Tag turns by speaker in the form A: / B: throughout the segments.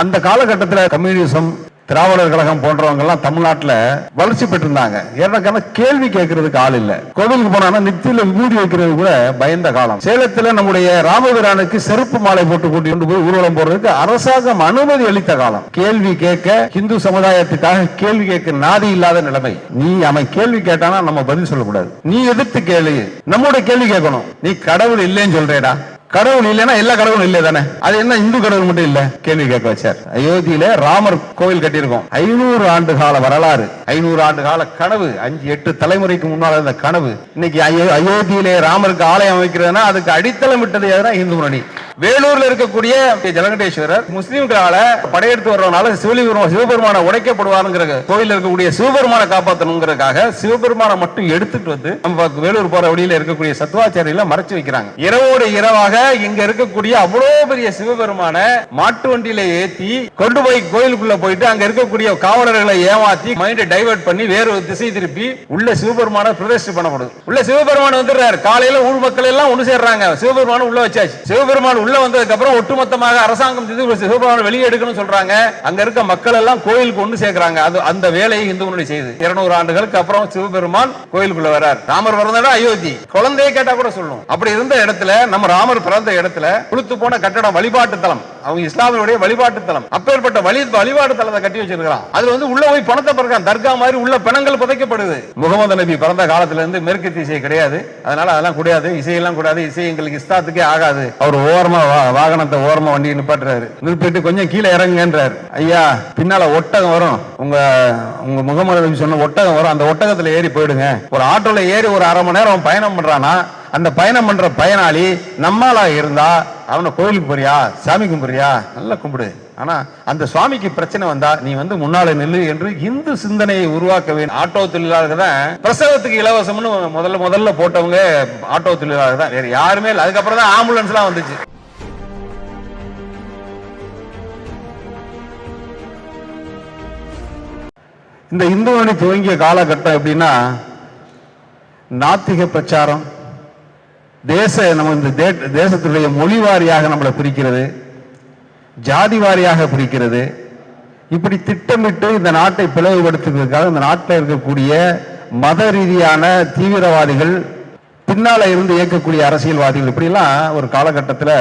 A: அந்த காலகட்டத்தில் கம்யூனிசம் திராவிடர் கழகம் போன்றவங்க எல்லாம் தமிழ்நாட்டில் வளர்ச்சி பெற்றிருந்தாங்க. ஏன்னா கேள்வி கேட்கறதுக்கு ஆள் இல்லை. கோவிலுக்கு போனா நித்தியில மூடி வைக்கிறது கூட பயந்த காலம். சேலத்துல நம்முடைய ராமபிரானுக்கு செருப்பு மாலை போட்டு கூட்டி கொண்டு போய் ஊர்வலம் போடுறதுக்கு அரசாங்கம் அனுமதி அளித்த காலம். கேள்வி கேட்க இந்து சமுதாயத்துக்காக கேள்வி கேட்க நாதி இல்லாத நிலைமை. நீ அவன் கேள்வி கேட்டானா நம்ம பதில் சொல்லக்கூடாது. நீ எதிர்த்து கேள்வி நம்மோட கேள்வி கேட்கணும். நீ கடவுள் இல்லைன்னு சொல்றேடா. கடவுள் இல்லைன்னா எல்லா கடவுளும் இல்லை தானே? அது என்ன இந்து கடவுள் மட்டும் இல்ல? கேள்வி கேட்க வச்சார். அயோத்தியில ராமர் கோவில் கட்டியிருக்கோம். ஐநூறு ஆண்டு கால வரலாறு. ஐநூறு ஆண்டு கால கனவு. அஞ்சு எட்டு தலைமுறைக்கு முன்னால் இருந்த கனவு. இன்னைக்கு அயோத்தியிலே ராமருக்கு ஆலயம் அமைக்கிறதுனா அதுக்கு அடித்தளம் விட்டது எதுனா இந்து முன்னணி வேலூர்ல இருக்கக்கூடிய ஜலகண்டேஸ்வரர் முஸ்லீம்களால படையெடுத்து வர்றதுனால சிவலிபெருமா சிவபெருமான உடைக்கப்படுவாருங்கிற கோயில் இருக்கக்கூடிய சிவபெருமான காப்பாற்றணுங்கிறதுக்காக சிவபெருமானை மட்டும் எடுத்துட்டு வந்து நம்ம வேலூர் போற வழியில இருக்கக்கூடிய சத்துவாச்சாரியில மறைச்சு வைக்கிறாங்க. இரவோடு இரவாக இங்க இருக்கக்கூடிய அவ்வளவு பெரிய சிவபெருமான மாட்டு வண்டியில ஏத்தி கொண்டு போய் கோயிலுக்குள்ள போயிட்டு அங்க இருக்கக்கூடிய காவலர்களை ஏமாத்தி மைண்ட் டைவர்ட் பண்ணி வேறு ஒரு திசை திருப்பி உள்ள சிவபெருமான பிரதிஷ்டை பண்ணப்படுது. உள்ள சிவபெருமான் வந்துடுறாரு. காலையில ஊர் மக்கள் எல்லாம் ஒண்ணு சேர்றாங்க. சிவபெருமான உள்ள வச்சாச்சு. சிவபெருமான் உள்ள வந்ததுக்கு அப்புறம் ஒட்டுமொத்தமாக அரசாங்கம் சிவபெருமான வெளியே எடுக்கணும்னு சொல்றாங்க. அங்க இருக்க மக்கள் எல்லாம் கோயிலுக்கு ஒன்று சேர்க்கிறாங்க. அது அந்த வேலையை இந்து முன்னணி இருநூறு ஆண்டுகளுக்கு அப்புறம் சிவபெருமான் கோயிலுக்குள்ள வரார். ராமர் பிறந்த அயோத்தி? குழந்தையை கேட்டா கூட சொல்லணும் அப்படி இருந்த இடத்துல நம்ம ராமர் பிறந்த இடத்துல குளுத்து போன கட்டடம் வழிபாட்டு தலம் அவங்க இஸ்லாமியுடைய வழிபாட்டு தலம் அப்பேற்பட்ட வழி வழிபாட்டு தலத்தை கட்டி வச்சிருக்கிறான். அதுல வந்து உள்ள போய் பணத்தை பிறக்கான் தர்கா மாதிரி உள்ள பிணங்கள் புதைக்கப்படுது. முகமது நபி பிறந்த காலத்துல இருந்து மேற்கு இசை கிடையாது. அதனால அதெல்லாம் கூடாது. இசையெல்லாம் கூடாது. இசை எங்களுக்கு இஸ்தாத்துக்கே ஆகாது. அவர் ஓரமா வா- வாகனத்தை ஓரமா வண்டி நிப்பாட்டுறாரு. நிறுத்திட்டு கொஞ்சம் கீழே இறங்குன்றாரு ஐயா பின்னால ஒட்டகம் வரும். உங்க உங்க முகமது சொன்ன ஒட்டகம் வரும். அந்த ஒட்டகத்துல ஏறி போயிடுங்க. ஒரு ஆட்டோல ஏறி ஒரு அரை மணி நேரம் பயணம் பண்றானா அந்த பயணம் பண்ற பயனாளி நம்மளா இருந்தா அவனை கோயிலுக்கு போறியா? சாமி கும்பிடுறியா? நல்லா கும்பிடு. ஆனா அந்த சுவாமிக்கு பிரச்சனை வந்தா நீ வந்து முன்னால நில்லு என்று இந்து சிந்தனையை உருவாக்க வேண்டும் ஆட்டோ தொழிலாளர்கள் தான் பிரசவத்துக்கு இலவசம்னு முதல்ல முதல்ல போட்டவங்க ஆட்டோ தொழிலாளர்கள் தான். வேற யாருமே இல்லை. அதுக்கப்புறம் தான் ஆம்புலன்ஸ் எல்லாம் வந்துச்சு. இந்த இந்து மணி துவங்கிய காலகட்டம் எப்படின்னா நாத்திக பிரச்சாரம் தேச நம்ம இந்த தேசத்துடைய மொழி வாரியாக நம்மளை பிரிக்கிறது ஜாதி வாரியாக பிரிக்கிறது. இப்படி திட்டமிட்டு இந்த நாட்டை பிளவுபடுத்துவதற்காக இந்த நாட்டில் இருக்கக்கூடிய மத ரீதியான தீவிரவாதிகள் பின்னால இருந்து இயக்கக்கூடிய அரசியல்வாதிகள் இப்படிலாம் ஒரு காலகட்டத்தில்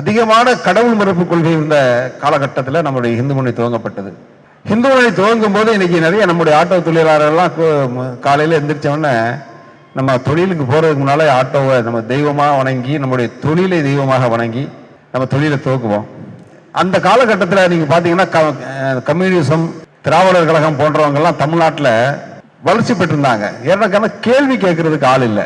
A: அதிகமான கடவுள் மறுப்பு கொள்கை இருந்த காலகட்டத்தில் நம்முடைய இந்து மொழி துவங்கப்பட்டது. இந்து மொழி துவங்கும் போது இன்னைக்கு நிறைய நம்முடைய ஆட்டோ தொழிலாளர்கள்லாம் காலையில் ம- நம்ம தொழிலுக்கு போகிறதுக்கு முன்னாலே ஆட்டோவை நம்ம தெய்வமாக வணங்கி நம்முடைய தொழிலை தெய்வமாக வணங்கி நம்ம தொழிலை துவக்குவோம். அந்த காலகட்டத்தில் நீங்கள் பார்த்தீங்கன்னா க- கம்யூனிசம் திராவிடர் கழகம் போன்றவங்கெல்லாம் தமிழ்நாட்டில் வளர்ச்சி பெற்றிருந்தாங்க. ஏன்னா கேள்வி கேட்கறதுக்கு ஆள் இல்லை.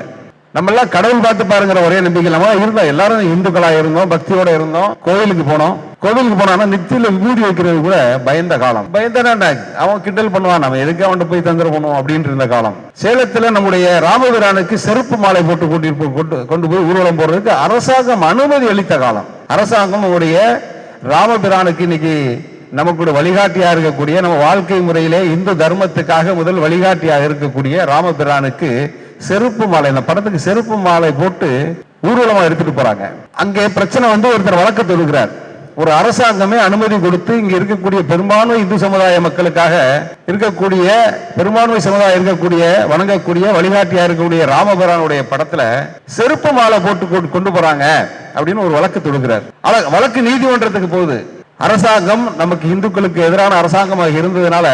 A: நம்ம எல்லாம் கடவுள் பார்த்து பாருங்கிற ஒரே நம்பிக்கை. நம்ம இருந்தோம். எல்லாரும் இந்துக்களா இருந்தோம் பக்தியோட இருந்தோம். கோவிலுக்கு போனோம். கோவிலுக்கு போனா நித்தியில விபூதி வைக்கிறது கூட பயந்த காலம். பயந்தனா அவன் கிண்டல் பண்ணுவான். நம்ம எதுக்கு அவன்கிட்ட போய் தந்திர பண்ணுவோம் அப்படின்ட்டு இருந்த காலம். சேலத்துல நம்முடைய ராமபிரானுக்கு செருப்பு மாலை போட்டு கூட்டிட்டு கொண்டு கொண்டு போய் ஊர்வலம் போடுறதுக்கு அரசாங்கம் அனுமதி அளித்த காலம். அரசாங்கம் நம்முடைய ராமபிரானுக்கு இன்னைக்கு நமக்கு வழிகாட்டியா இருக்கக்கூடிய நம்ம வாழ்க்கை முறையிலே இந்து தர்மத்துக்காக முதல் வழிகாட்டியாக இருக்கக்கூடிய ராமபிரானுக்கு செருப்பு மாலை இந்த படத்துக்கு செருப்பு மாலை போட்டு ஊர்வலமா எடுத்துட்டு போறாங்க. அங்கே பிரச்சனை வந்து ஒருத்தர் வழக்கு தொடுக்கிறார். ஒரு அரசாங்கமே அனுமதி கொடுத்து இங்க இருக்கக்கூடிய பெரும்பான்மை இந்து சமுதாய மக்களுக்காக இருக்கக்கூடிய பெரும்பான்மை சமுதாயம் இருக்கக்கூடிய வணங்கக்கூடிய வழிகாட்டியா இருக்கக்கூடிய ராமபுரானுடைய படத்துல செருப்பு மாலை போட்டு கொண்டு- கொண்டு போறாங்க அப்படின்னு ஒரு வழக்கு தொடுக்கிறார். வழக்கு நீதிமன்றத்துக்கு போகுது. அரசாங்கம் நமக்கு இந்துக்களுக்கு எதிரான அரசாங்கமாக இருந்ததுனால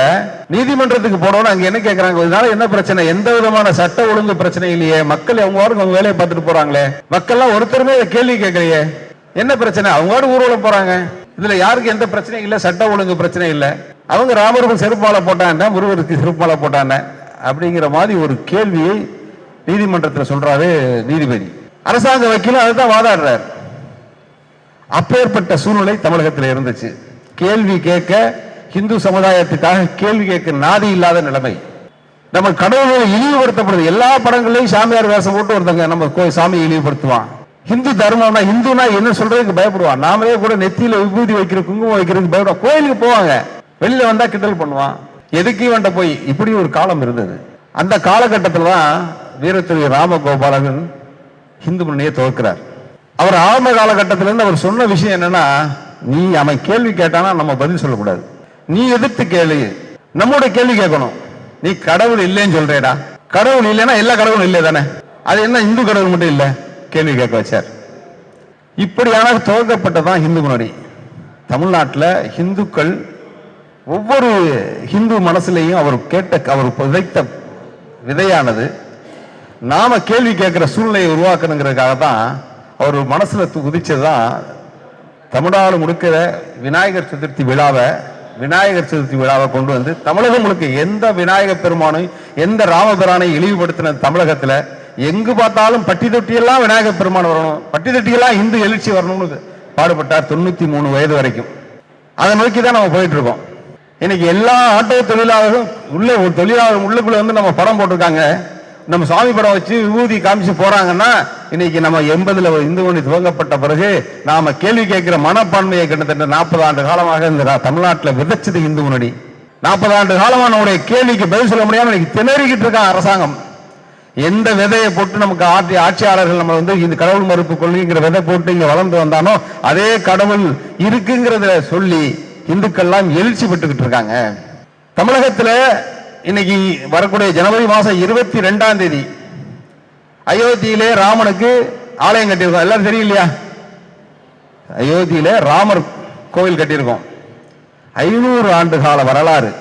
A: நீதிமன்றத்துக்கு போனோம்னு அங்க என்ன கேட்கறாங்க இதனால என்ன பிரச்சனை? எந்த விதமான சட்ட ஒழுங்கு பிரச்சனை இல்லையே மக்கள் அவங்க வாருக்கு அவங்க வேலையை பார்த்துட்டு போறாங்களே? மக்கள்லாம் ஒருத்தருமே கேள்வி கேட்கலையே. என்ன பிரச்சனை? அவங்க வாடு ஊர்வலம் போறாங்க. இதுல யாருக்கு எந்த பிரச்சனையும் இல்லை சட்ட ஒழுங்கு பிரச்சனை இல்லை. அவங்க ராமருக்கு செருப்பால போட்டாங்க முருகருக்கு செருப்பால போட்டாண்ட அப்படிங்கிற மாதிரி ஒரு கேள்வியை நீதிமன்றத்தில் சொல்றாரு நீதிபதி. அரசாங்க வக்கீலும் அதுதான் வாதாடுறாரு. அப்பேற்பட்ட சூழ்நிலை தமிழகத்தில் இருந்துச்சு. கேள்வி கேட்க இந்து சமுதாயத்துக்காக கேள்வி கேட்க நாதி இல்லாத நிலைமை. நம்ம கடவுளை இழிவுபடுத்தப்படுது. எல்லா படங்களையும் சாமியார் வேஷம் போட்டு ஒருத்தங்க நம்ம கோயில் சாமியை இழிவுபடுத்துவான். இந்து தர்மம்னா இந்துனா என்ன சொல்றதுக்கு பயப்படுவான். நாமளே கூட நெத்தியில விபூதி வைக்கிற குங்குமம் வைக்கிறதுக்கு பயப்படுவோம் கோயிலுக்கு போவாங்க. வெளியில வந்தா கிண்டல் பண்ணுவான். எதுக்கு வேண்ட போய். இப்படி ஒரு காலம் இருந்தது. அந்த காலகட்டத்தில் தான் வீரத்திரு ராமகோபாலகன் இந்து முன்னையே துவக்கிறார். அவர் ஆரம்ப காலகட்டத்திலேருந்து அவர் சொன்ன விஷயம் என்னன்னா நீ அவன் கேள்வி கேட்டானா நம்ம பதில் சொல்லக்கூடாது. நீ எதிர்த்து கேளு. நம்மோட கேள்வி கேட்கணும். நீ கடவுள் இல்லைன்னு சொல்றேடா. கடவுள் இல்லைன்னா எல்லா கடவுளும் இல்லை தானே. அது என்ன இந்து கடவுள் மட்டும் இல்லை? கேள்வி கேட்க வச்சார். இப்படியான துவக்கப்பட்டதான் ஹிந்து முன்னணி. தமிழ்நாட்டில் ஹிந்துக்கள் ஒவ்வொரு ஹிந்து மனசுலையும் அவர் கேட்ட அவர் விதைத்த விதையானது. நாம கேள்வி கேட்கிற சூழ்நிலையை உருவாக்கணுங்கிறதுக்காக தான் அவர் மனசில் குதிச்சது தான் தமிழ்நாடு முழுக்கிற விநாயகர் சதுர்த்தி விழாவை விநாயகர் சதுர்த்தி விழாவை கொண்டு வந்து தமிழகம் முழுக்க எந்த விநாயகர் பெருமானும் எந்த ராமபிரானை இழிவுபடுத்தின தமிழகத்தில் எங்கு பார்த்தாலும் பட்டி தொட்டியெல்லாம் விநாயகர் பெருமான் வரணும். பட்டி தொட்டியெல்லாம் இந்து எழுச்சி வரணும்னு பாடுபட்டார் தொண்ணூற்றி மூணு வயது வரைக்கும். அதை நோக்கி தான் நம்ம போயிட்டு இருக்கோம் இன்னைக்கு எல்லா ஆட்டோ தொழிலாளர்களும் உள்ளே ஒரு தொழிலாளர் உள்ளுக்குள்ளே வந்து நம்ம படம் போட்டிருக்காங்க. நம்ம சாமி படம் வச்சு விபூதி காமிச்சு போறாங்கன்னா இன்னைக்கு நம்ம எண்பதுல இந்து மணி துவங்கப்பட்ட பிறகு நாம கேள்வி கேட்கிற மனப்பான்மையை கிட்டத்தட்ட நாற்பது ஆண்டு காலமாக இந்த தமிழ்நாட்டில் தமிழ்நாட்டுல விதைச்சது இந்து முன்னணி. நாற்பது ஆண்டு காலமா நம்முடைய கேள்விக்கு பதில் சொல்ல முடியாம இன்னைக்கு திணறிக்கிட்டு இருக்கான் அரசாங்கம். எந்த விதையை போட்டு நமக்கு ஆட்சி ஆட்சியாளர்கள் நம்ம வந்து இந்த கடவுள் மறுப்பு கொள்கைங்கிற விதை போட்டு இங்க வளர்ந்து வந்தானோ அதே கடவுள் இருக்குங்கிறத சொல்லி இந்துக்கள்லாம் எழுச்சி பெற்றுக்கிட்டு இருக்காங்க. தமிழகத்துல இன்னைக்கு வரக்கூடிய ஜனவரி மாசம் இருபத்தி ரெண்டாம் தேதி. அயோத்தியிலே ராமனுக்கு ஆலயம் கட்டியிருக்கோம். எல்லாரும் தெரியும் இல்லையா அயோத்தியில ராமர் கோவில் கட்டியிருக்கோம். ஐநூறு ஆண்டு கால வரலாறு.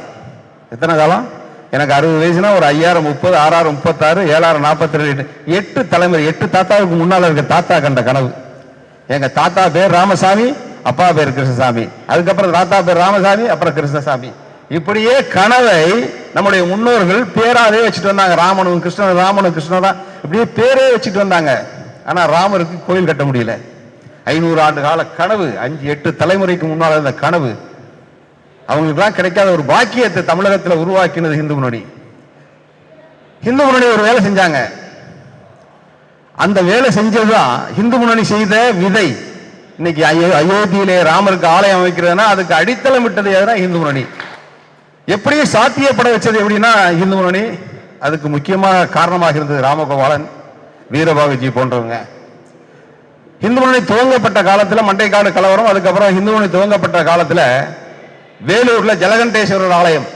A: எத்தனை காலம்? எனக்கு அறுபது வயசுனா ஒரு ஐயாயிரம் முப்பது ஆறாயிரம் முப்பத்தாறு ஏழாயிரம் நாற்பத்தி ரெண்டு எட்டு தலைமுறை எட்டு தாத்தாவுக்கு முன்னால் இருக்க தாத்தா கண்ட கனவு. எங்க தாத்தா பேர் ராமசாமி அப்பா பேர் கிருஷ்ணசாமி. அதுக்கப்புறம் தாத்தா பேர் ராமசாமி அப்புறம் கிருஷ்ணசாமி. இப்படியே கனவை நம்முடைய முன்னோர்கள் பேராவே வச்சுட்டு வந்தாங்க. ராமனும் கிருஷ்ணன் ராமனும் கிருஷ்ணன் தான். இப்படியே பேரே வச்சுட்டு வந்தாங்க. ஆனா ராமருக்கு கோயில் கட்ட முடியல. ஐநூறு ஆண்டு கால கனவு அஞ்சு எட்டு தலைமுறைக்கு முன்னால் இருந்த கனவு. அவங்களுக்குலாம் கிடைக்காத ஒரு பாக்கியத்தை தமிழகத்தில் உருவாக்கினது இந்து முன்னணி. இந்து முன்னணி ஒரு வேலை செஞ்சாங்க. அந்த வேலை செஞ்சதுதான் இந்து முன்னணி செய்த விதை. இன்னைக்கு அயோத்தியிலே ராமருக்கு ஆலயம் அமைக்கிறதுனா அதுக்கு அடித்தளம் விட்டது எதுனா இந்து முன்னணி. எப்படி சாத்தியப்பட வச்சது எப்படின்னா இந்து முன்னணி அதுக்கு முக்கியமாக காரணமாக இருந்தது ராமகோபாலன் வீரபாகுஜி போன்றவங்க. இந்து முன்னணி துவங்கப்பட்ட காலத்தில் மண்டைக்காடு கலவரம் அதுக்கப்புறம் இந்து முன்னணி துவங்கப்பட்ட காலத்தில் வேலூரில் ஜலகண்டேஸ்வரர் ஆலயம்.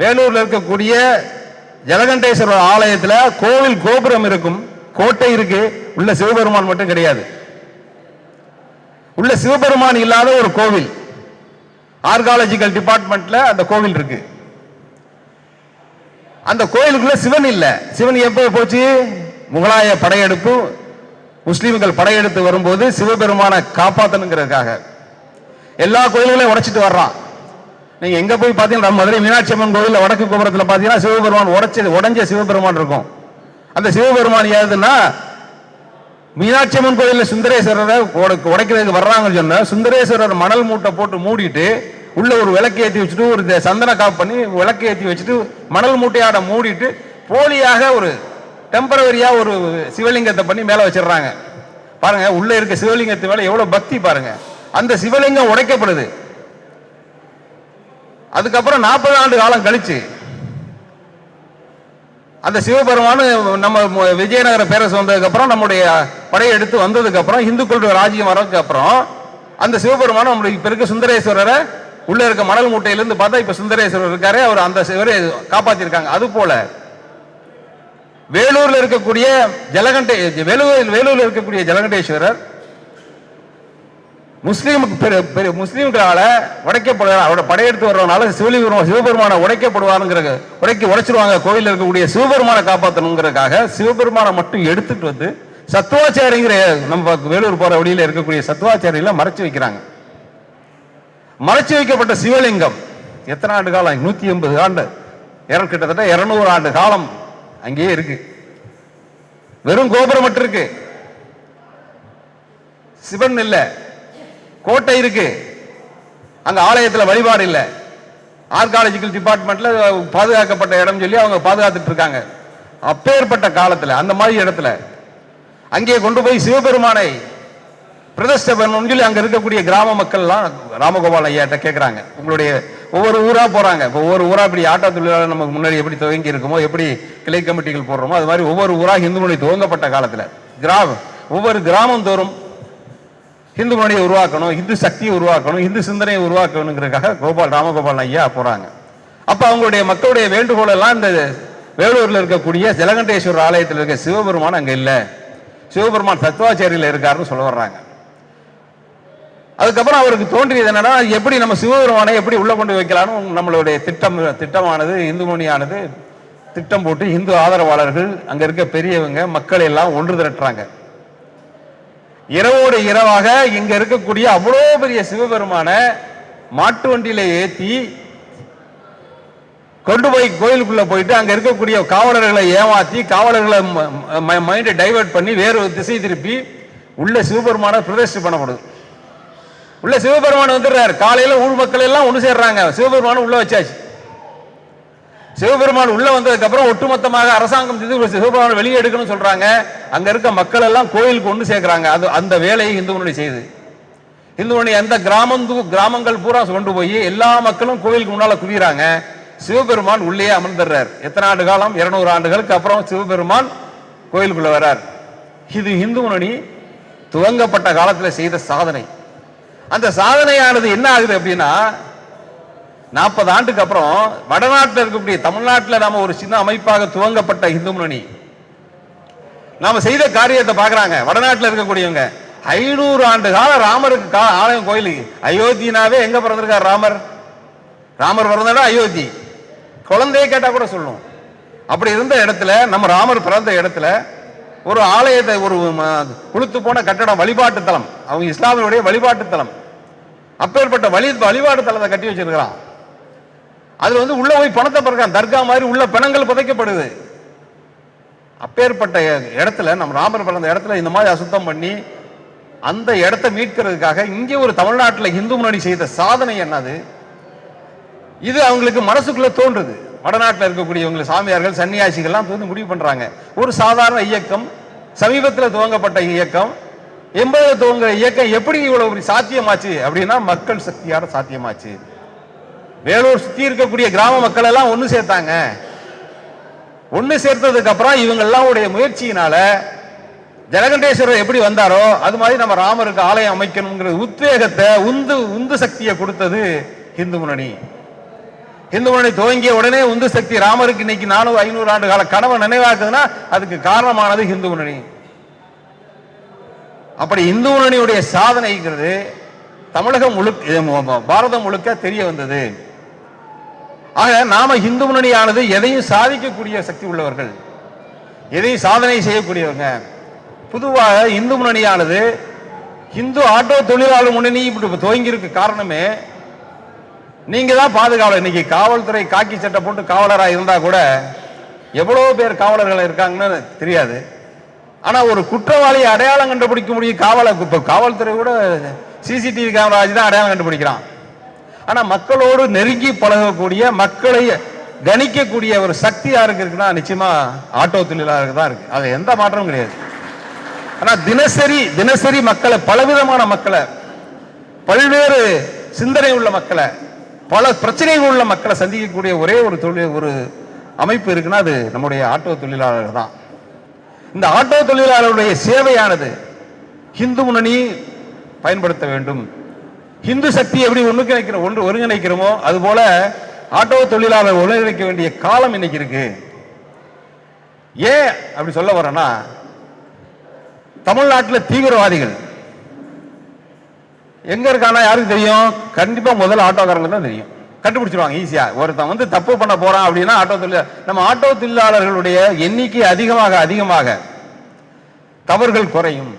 A: வேலூரில் இருக்கக்கூடிய ஜலகண்டேஸ்வரர் ஆலயத்தில் கோவில் கோபுரம் இருக்கும் கோட்டை இருக்கு உள்ள சிவபெருமான் மட்டும் கிடையாது. உள்ள சிவபெருமான் இல்லாத ஒரு கோவில். ஆர்காலஜிக்கல் டிபார்ட்மெண்ட்ல அந்த கோவில் இருக்கு. அந்த கோயிலுக்குள்ள சிவன் இல்ல. சிவன் எப்போ போச்சு? முகலாய படையெடுப்பு முஸ்லீம்கள் படையெடுத்து வரும்போது சிவபெருமானை காப்பாற்றணுங்கிறதுக்காக எல்லா கோயில்களையும் உடைச்சிட்டு வர்றான். நீங்க எங்க போய் பாத்தீங்கன்னா மதுரை மீனாட்சி அம்மன் கோயிலில் வடக்கு கோபுரத்துல பாத்தீங்கன்னா சிவபெருமான் உடைச்சது உடஞ்ச சிவபெருமான் இருக்கும். அந்த சிவபெருமான் ஏதுன்னா மீனாட்சி அம்மன் கோயிலில் சுந்தரேஸ்வரரை உடைக்கிறதுக்கு வர்றாங்கன்னு சொன்னால் சுந்தரேஸ்வரர் மணல் மூட்டை போட்டு மூடிட்டு உள்ள ஒரு விளக்கு ஏத்தி வச்சுட்டு ஒரு சந்தன காப்பு பண்ணி விளக்கு ஏத்தி வச்சுட்டு மணல் மூட்டையாட மூடிட்டு போலியாக ஒரு டெம்பரவரியா ஒரு சிவலிங்கத்தை பண்ணி மேல வச்சிடுறாங்க. பாருங்க உள்ள இருக்க சிவலிங்கத்து மேலே எவ்வளவு பக்தி பாருங்க. அந்த சிவலிங்கம் உடைக்கப்படுது. அதுக்கப்புறம் நாற்பது ஆண்டு காலம் கழிச்சு அந்த சிவபெருமான் நம்ம விஜயநகர பேரரசு வந்ததுக்கு அப்புறம் நம்முடைய படையெடுத்து வந்ததுக்கு அப்புறம் இந்துக்களுடைய ராஜ்யம் வரதுக்கு அப்புறம் அந்த சிவபெருமான் நம்முடைய இப்ப இருக்க சுந்தரேஸ்வரரை உள்ள இருக்க மணல் மூட்டையிலிருந்து பார்த்தா இப்ப சுந்தரேஸ்வரர் இருக்காரு அவர் அந்த சிவரை காப்பாத்திருக்காங்க. அது போல வேலூர்ல இருக்கக்கூடிய ஜலகண்டே வேலூர் வேலூர்ல இருக்கக்கூடிய ஜலகண்டேஸ்வரர் முஸ்லீமுக்கு பெரு- பெரு- முஸ்லீம்களால உடைக்கப்படுவார் அவரோட படையெடுத்து வர்றதுனால சிவலிபெருமான் சிவபெருமானை உடைக்கப்படுவாருங்கிற உடைக்க உடைச்சிருவாங்க. கோயிலில் இருக்கக்கூடிய சிவபெருமானை காப்பாற்றணுங்கிறதுக்காக சிவபெருமானை மட்டும் எடுத்துட்டு வந்து சத்துவாச்சாரிங்கிற நம்ம வேலூர் போற வழியில இருக்கக்கூடிய சத்துவாச்சாரியில மறைச்சு வைக்கிறாங்க. மறைச்சு வைக்கப்பட்ட சிவலிங்கம் எத்தனை ஆண்டு காலம்? நூத்தி எண்பது ஆண்டு. கிட்டத்தட்ட இருநூறு ஆண்டு காலம் அங்கேயே இருக்கு. வெறும் கோபுரம் மட்டும் இருக்கு. சிவன் இல்ல. கோட்டை இருக்கு. அங்க ஆலயத்துல வழிபாடு இல்ல. ஆர்காலஜிக்கல் டிபார்ட்மெண்ட்ல பாதுகாக்கப்பட்ட இடம் சொல்லி அவங்க பாதுகாத்துட்டு இருக்காங்க. அப்பேற்பட்ட காலத்துல அந்த மாதிரி இடத்துல. அங்கே கொண்டு போய் சிவபெருமானை பிரதிஷ்டை பண்ணணும்னு சொல்லி அங்க இருக்கக்கூடிய கிராம மக்கள்லாம் ராமகோபால் ஐயாட்ட கேட்குறாங்க உங்களுடைய ஒவ்வொரு ஊரா போறாங்க. இப்போ ஒவ்வொரு ஊரா இப்படி ஆட்டோ தொழிலாளர் நமக்கு முன்னாடி எப்படி துவங்கி இருக்குமோ எப்படி கிளை கமிட்டிகள் போடுறோமோ அது மாதிரி ஒவ்வொரு ஊரா இந்து மொழி துவங்கப்பட்ட காலத்துல. கிராமம் ஒவ்வொரு கிராமம் தோறும் ஹிந்து மொழியை உருவாக்கணும் இந்து சக்தியை உருவாக்கணும் ஹிந்து சிந்தனையை உருவாக்கணுங்கிறதுக்காக கோபால் ராமகோபால் ஐயா போறாங்க. அப்ப அவங்களுடைய மக்களுடைய வேண்டுகோள் எல்லாம் இந்த வேலூர்ல இருக்கக்கூடிய ஜலகண்டேஸ்வரர் ஆலயத்தில் இருக்க சிவபெருமான் அங்க இல்ல. சிவபெருமான் தத்துவாச்சாரியில் இருக்காருன்னு சொல்ல வர்றாங்க. அதுக்கப்புறம் அவருக்கு தோன்றியது என்னன்னா எப்படி நம்ம சிவபெருமானை எப்படி உள்ள கொண்டு வைக்கலாம்னு நம்மளுடைய திட்டம் திட்டமானது இந்து மொழியானது திட்டம் போட்டு இந்து ஆதரவாளர்கள் அங்க இருக்க பெரியவங்க மக்கள் எல்லாம் ஒன்று திரட்டுறாங்க. இரவோடு இரவாக இங்க இருக்கக்கூடிய அவ்வளோ பெரிய சிவபெருமான மாட்டு வண்டியில ஏத்தி கொண்டு போய் கோயிலுக்குள்ள போயிட்டு அங்க இருக்கக்கூடிய காவலர்களை ஏமாத்தி காவலர்களை மைண்டை டைவர்ட் பண்ணி வேறு திசை திருப்பி உள்ள சிவபெருமான பிரதிஷ்டை பண்ணப்படுது. உள்ள சிவபெருமான் வந்துடுறாரு. காலையில ஊழ் மக்கள் எல்லாம் ஒன்று சேர்றாங்க. சிவபெருமான உள்ள வச்சாச்சு. சிவபெருமான் உள்ள வந்ததுக்கு அப்புறம் ஒட்டுமொத்தமாக அரசாங்கம் இது சிவபெருமான் வெளியே எடுக்கணும்னு சொல்றாங்க. அங்க இருக்க மக்கள் எல்லாம் கோயிலுக்கு ஒன்று சேர்க்கிறாங்க. அது அந்த வேலையை இந்து முன்னணி செய்து. இந்து முன்னணி அந்த கிராமம் கிராமங்கள் பூரா கொண்டு போய் எல்லா மக்களும் கோயிலுக்கு முன்னால குவிறாங்க சிவபெருமான் உள்ளே அமர்ந்துடுறார். எத்தனை ஆண்டு காலம்? இருநூறு ஆண்டுகளுக்கு அப்புறம் சிவபெருமான் கோயிலுக்குள்ள வர்றார் இது இந்து முன்னணி துவங்கப்பட்ட காலத்தில் செய்த சாதனை. அந்த சாதனையானது என்ன ஆகுது அப்படின்னா நாற்பது ஆண்டுக்கு அப்புறம் வடநாட்டில் இருக்கக்கூடிய தமிழ்நாட்டில் நாம ஒரு சின்ன அமைப்பாக துவங்கப்பட்ட இந்து முன்னணி. நாம செய்த காரியத்தை பார்க்குறாங்க. வடநாட்டில் இருக்கக்கூடியவங்க. ஐநூறு ஆண்டு கால ராமருக்கு கா- ஆலயம் கோயிலுக்கு அயோத்தினாவே எங்க பிறந்திருக்கார் ராமர்? ராமர் பிறந்த அயோத்தி? குழந்தைய கேட்டா கூட சொல்லணும். அப்படி இருந்த இடத்துல நம்ம ராமர் பிறந்த இடத்துல ஒரு ஆலயத்தை ஒரு ம- குளுத்து போன கட்டடம் வழிபாட்டு தலம். அவங்க இஸ்லாமியுடைய வழிபாட்டு தலம். அப்பேற்பட்ட வழி வழிபாட்டு தலத்தை கட்டி வச்சிருக்கிறான். அதுல வந்து உள்ள போய் பணத்தை பிறக்கான் தர்கா மாதிரி உள்ள பிணங்கள் புதைக்கப்படுது. அப்பேற்பட்ட இடத்துல நம்ம ராமர் பிறந்த இடத்துல இந்த மாதிரி அசுத்தம் பண்ணி அந்த இடத்த மீட்கிறதுக்காக இங்கே ஒரு தமிழ்நாட்டில் இந்து முன்னணி செய்த சாதனை என்னது? இது அவங்களுக்கு மனசுக்குள்ள தோன்றுது. வடநாட்டில் இருக்கக்கூடியவங்க சாமியார்கள் சன்னியாசிகள்லாம் வந்து முடிவு பண்றாங்க. ஒரு சாதாரண இயக்கம் சமீபத்தில் துவங்கப்பட்ட இயக்கம் எண்பது துவங்க இயக்கம் எப்படி இவ்வளவு சாத்தியமாச்சு அப்படின்னா மக்கள் சக்தியால சாத்தியமாச்சு. வேலூர் சுத்தி இருக்கக்கூடிய கிராம மக்கள் எல்லாம் ஒன்று சேர்த்தாங்க. ஒன்று சேர்த்ததுக்கு அப்புறம் இவங்கெல்லாம் உடைய முயற்சியினால ஜெகண்டேஸ்வரர் எப்படி வந்தாரோ அது மாதிரி நம்ம ராமருக்கு ஆலயம் அமைக்கணுங்கிற உத்வேகத்தை உந்து உந்து சக்தியை கொடுத்தது இந்து முன்னணி. இந்து முன்னணி துவங்கிய உடனே உந்து சக்தி ராமருக்கு இன்னைக்கு நானூறு ஐநூறு ஆண்டு கால கனவை நினைவாக்குதுன்னா அதுக்கு காரணமானது இந்து முன்னணி. அப்படி இந்து முன்னணியுடைய சாதனைங்கிறது தமிழகம் முழுக்க பாரதம் முழுக்க தெரிய வந்தது. ஆக நாம இந்து முன்னணியானது எதையும் சாதிக்கக்கூடிய சக்தி உள்ளவர்கள். எதையும் சாதனை செய்யக்கூடியவங்க. பொதுவாக இந்து முன்னணியானது இந்து ஆட்டோ தொழிலாளர் முன்னணி இப்படி துவங்கியிருக்கு. காரணமே நீங்க தான் பாதுகாவலர். இன்னைக்கு காவல்துறை காக்கி சட்டை போட்டு காவலராக இருந்தா கூட எவ்வளோ பேர் காவலர்கள் இருக்காங்கன்னு தெரியாது. ஆனால் ஒரு குற்றவாளியை அடையாளம் கண்டுபிடிக்க முடியும். காவல இப்போ காவல்துறை கூட சிசிடிவி கேமரா வச்சு தான் அடையாளம் கண்டுபிடிக்கிறான். ஆனால் மக்களோடு நெருங்கி பழகக்கூடிய மக்களை கணிக்கக்கூடிய ஒரு சக்தி யாருக்கு இருக்குன்னா நிச்சயமா ஆட்டோ தொழிலாளருக்கு தான் இருக்கு. அது எந்த மாற்றமும் கிடையாது. ஆனால் தினசரி தினசரி மக்களை பலவிதமான மக்களை பல்வேறு சிந்தனை உள்ள மக்களை பல பிரச்சனைகள் உள்ள மக்களை சந்திக்கக்கூடிய ஒரே ஒரு தொழில் ஒரு அமைப்பு இருக்குன்னா அது நம்முடைய ஆட்டோ தொழிலாளர் தான். இந்த ஆட்டோ தொழிலாளருடைய சேவையானது இந்து முன்னணி பயன்படுத்த வேண்டும். இந்து சக்தி எப்படி ஒன்றுங்கிணைக்கிற ஒன்று ஒருங்கிணைக்கிறோமோ அதுபோல ஆட்டோ தொழிலாளர் ஒருங்கிணைக்க வேண்டிய காலம் இன்னைக்கு இருக்கு. ஏன் அப்படி சொல்ல வரேன்னா தமிழ்நாட்டில் தீவிரவாதிகள். எங்க இருக்கானா யாருக்கு தெரியும்? கண்டிப்பா முதல்ல ஆட்டோக்காரங்க தான் தெரியும். கண்டுபிடிச்சிருவாங்க ஈஸியா ஒருத்தன் வந்து தப்பு பண்ண போறான் அப்படின்னா ஆட்டோ தொழில் நம்ம ஆட்டோ தொழிலாளர்களுடைய எண்ணிக்கை அதிகமாக அதிகமாக தவறுகள் குறையும்.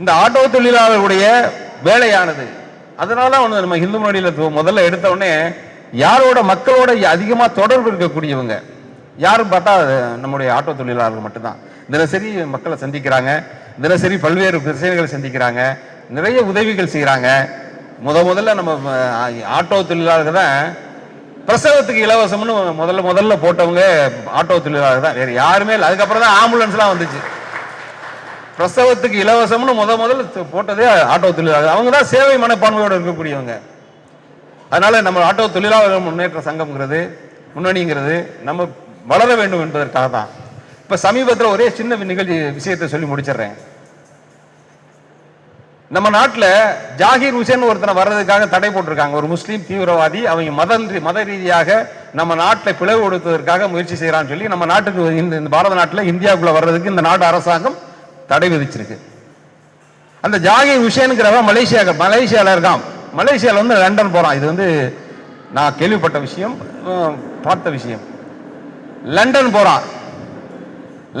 A: இந்த ஆட்டோ தொழிலாளருடைய வேலையானது. அதனால தான் நம்ம இந்து மொழியில் முதல்ல எடுத்தோடனே யாரோட மக்களோட அதிகமாக தொடர்பு இருக்கக்கூடியவங்க யாரும் பார்த்தா அது நம்முடைய ஆட்டோ தொழிலாளர்கள் மட்டும்தான். தினசரி மக்களை சந்திக்கிறாங்க தினசரி பல்வேறு பிரச்சனைகளை சந்திக்கிறாங்க நிறைய உதவிகள் செய்கிறாங்க முத முதல்ல நம்ம ஆட்டோ தொழிலாளர்கள் தான் பிரசவத்துக்கு இலவசம்னு முதல்ல முதல்ல போட்டவங்க ஆட்டோ தொழிலாளர்கள் தான். வேறு யாருமே இல்லை. அதுக்கப்புறம் தான் ஆம்புலன்ஸ்லாம் வந்துச்சு. பிரசவத்துக்கு இலவசம்னு முத முதல்ல போட்டதே ஆட்டோ தொழிலாளர். அவங்க தான் சேவை மனப்பான்மையோடு இருக்கக்கூடியவங்க. அதனால நம்ம ஆட்டோ தொழிலாளர்கள் முன்னேற்ற சங்கம்ங்கிறது முன்னணிங்கிறது நம்ம வளர வேண்டும் என்பதற்காக தான். இப்போ சமீபத்தில் ஒரே சின்ன நிகழ்ச்சி விஷயத்தை சொல்லி முடிச்சிடுறேன். நம்ம நாட்டில் ஜாகிர் ஹுசேன் ஒருத்தனை வர்றதுக்காக தடை போட்டிருக்காங்க. ஒரு முஸ்லீம் தீவிரவாதி அவங்க மத மத ரீதியாக நம்ம நாட்டில் பிளவு கொடுத்ததற்காக முயற்சி செய்கிறான்னு சொல்லி நம்ம நாட்டுக்கு இந்த இந்த பாரத நாட்டில் இந்தியாவுக்குள்ளே வர்றதுக்கு இந்த நாட்டு அரசாங்கம் தடை விதிச்சிருக்கு. அந்த ஜாகி ஹுசேனுங்கிறவன் மலேசியா மலேசியாவில் இருக்கான். மலேசியாவில் வந்து லண்டன் போகிறான் இது வந்து நான் கேள்விப்பட்ட விஷயம் பார்த்த விஷயம். லண்டன் போகிறான்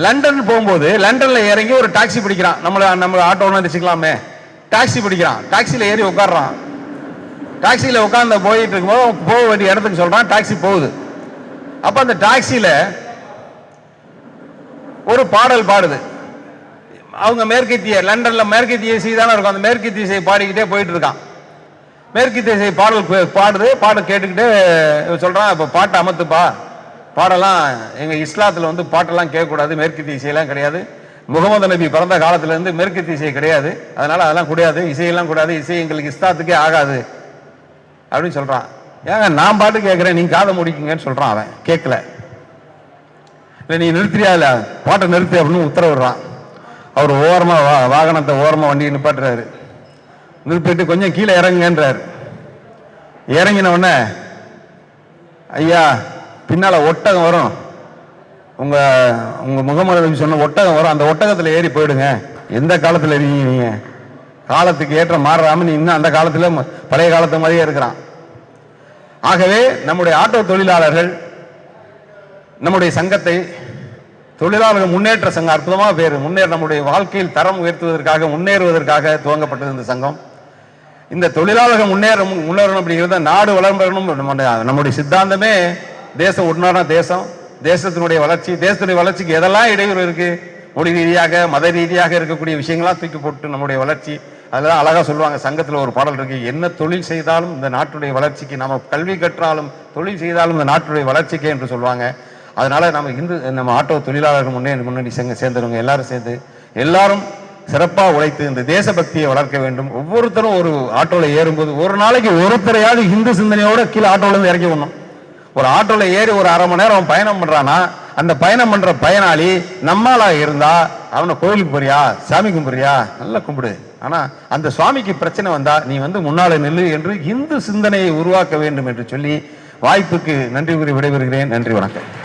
A: லண்டன் போகும்போது லண்டனில் இறங்கி ஒரு டாக்ஸி பிடிக்கிறான். நம்மளை நம்ம ஆட்டோன்னு வச்சுக்கலாமே டாக்ஸி பிடிக்கிறான். டாக்ஸியில் ஏறி உட்காடுறான் டாக்ஸியில் உட்காந்து போயிட்டு இருக்கும்போது போக வேண்டிய இடத்துக்கு சொல்கிறான் டாக்ஸி போகுது. அப்போ அந்த டாக்ஸியில் ஒரு பாடல் பாடுது. அவங்க மேற்கத்திய லண்டன்ல மேற்கத்திய இசை தானே இருக்கும். அந்த மேற்கத்திய இசையை பாடிக்கிட்டே போயிட்டு இருக்கான் மேற்கத்திய இசை பாடல் பே- பாடுது. பாடல் கேட்டுக்கிட்டே சொல்கிறான் சொல்றான் இப்ப பாட்டை அமர்த்துப்பா. பாடலாம் எங்க இஸ்லாத்துல வந்து பாட்டெல்லாம் கேட்கக்கூடாது. மேற்கத்திய இசையெல்லாம் கிடையாது. முகமது நபி பிறந்த காலத்துல இருந்து மேற்கத்திய இசை கிடையாது. அதனால அதெல்லாம் கூடாது. இசையெல்லாம் கூடாது. இசை எங்களுக்கு இஸ்லாத்துக்கே ஆகாது. அப்படின்னு சொல்றான். ஏங்க நான் பாட்டு கேட்கிறேன். நீ காதை முடிக்குங்கன்னு சொல்றான் அவன். கேட்கல. இல்லை நீ நிறுத்தியா? இல்லை பாட்டை நிறுத்தி அப்படின்னு உத்தரவிடுறான். அவர் ஓரமாக வா- வாகனத்தை ஓரமாக வண்டி நிப்பாட்டுறாரு. நிறுத்திட்டு கொஞ்சம் கீழே இறங்குங்கன்றார். இறங்கின உடனே ஐயா பின்னால் ஒட்டகம் வரும். உங்கள் உங்கள் முகமது சொன்ன ஒட்டகம் வரும். அந்த ஒட்டகத்தில் ஏறி போயிடுங்க. எந்த காலத்தில் இருக்கீங்க காலத்துக்கு ஏற்ற மாறுறாமல் நீ இன்னும் அந்த காலத்தில் பழைய காலத்து மாதிரியே இருக்கிறான். ஆகவே நம்முடைய ஆட்டோ தொழிலாளர்கள் நம்முடைய சங்கத்தை தொழிலாளர்கள் முன்னேற்ற சங்கம் அற்புதமாக பேர். முன்னேற நம்முடைய வாழ்க்கையில் தரம் உயர்த்துவதற்காக முன்னேறுவதற்காக துவங்கப்பட்டது இந்த சங்கம். இந்த தொழிலாளர்கள் முன்னேற முன்னேறணும் அப்படிங்கிறத நாடு வளர்ந்தணும் நம்முடைய நம்முடைய சித்தாந்தமே. தேசம் உடனான தேசம். தேசத்தினுடைய வளர்ச்சி தேசத்தினுடைய வளர்ச்சிக்கு எதெல்லாம் இடையூறு இருக்கு? மொழி ரீதியாக மத ரீதியாக இருக்கக்கூடிய விஷயங்களாம் தூக்கி போட்டு நம்முடைய வளர்ச்சி. அதெல்லாம் அழகாக சொல்லுவாங்க. சங்கத்தில் ஒரு பாடல் இருக்கு. என்ன தொழில் செய்தாலும் இந்த நாட்டுடைய வளர்ச்சிக்கு நம்ம கல்வி கற்றாலும் தொழில் செய்தாலும் இந்த நாட்டுடைய வளர்ச்சிக்கே என்று சொல்லுவாங்க. அதனால் நம்ம இந்து நம்ம ஆட்டோ தொழிலாளர்கள் முன்னே முன்னாடி சங்க சேர்ந்தவங்க எல்லாரும் சேர்ந்து எல்லாரும் சிறப்பாக உழைத்து இந்த தேசபக்தியை வளர்க்க வேண்டும். ஒவ்வொருத்தரும் ஒரு ஆட்டோவில் ஏறும்போது ஒரு நாளைக்கு ஒருத்தரையாவது இந்து சிந்தனையோட கீழே ஆட்டோவிலேருந்து இருந்து இறக்கி விடணும். ஒரு ஆட்டோவில் ஏறி ஒரு அரை மணி நேரம் அவன் பயணம் பண்ணுறான்னா அந்த பயணம் பண்ணுற பயனாளி நம்மளாக இருந்தால் அவனை கோயிலுக்கு போறியா சாமி கும்பிட்றியா நல்லா கும்பிடு. ஆனால் அந்த சுவாமிக்கு பிரச்சனை வந்தால் நீ வந்து முன்னாலே நில்லு என்று இந்து சிந்தனையை உருவாக்க வேண்டும் என்று சொல்லி வாய்ப்புக்கு நன்றி கூறி விடைபெறுகிறேன். நன்றி வணக்கம்.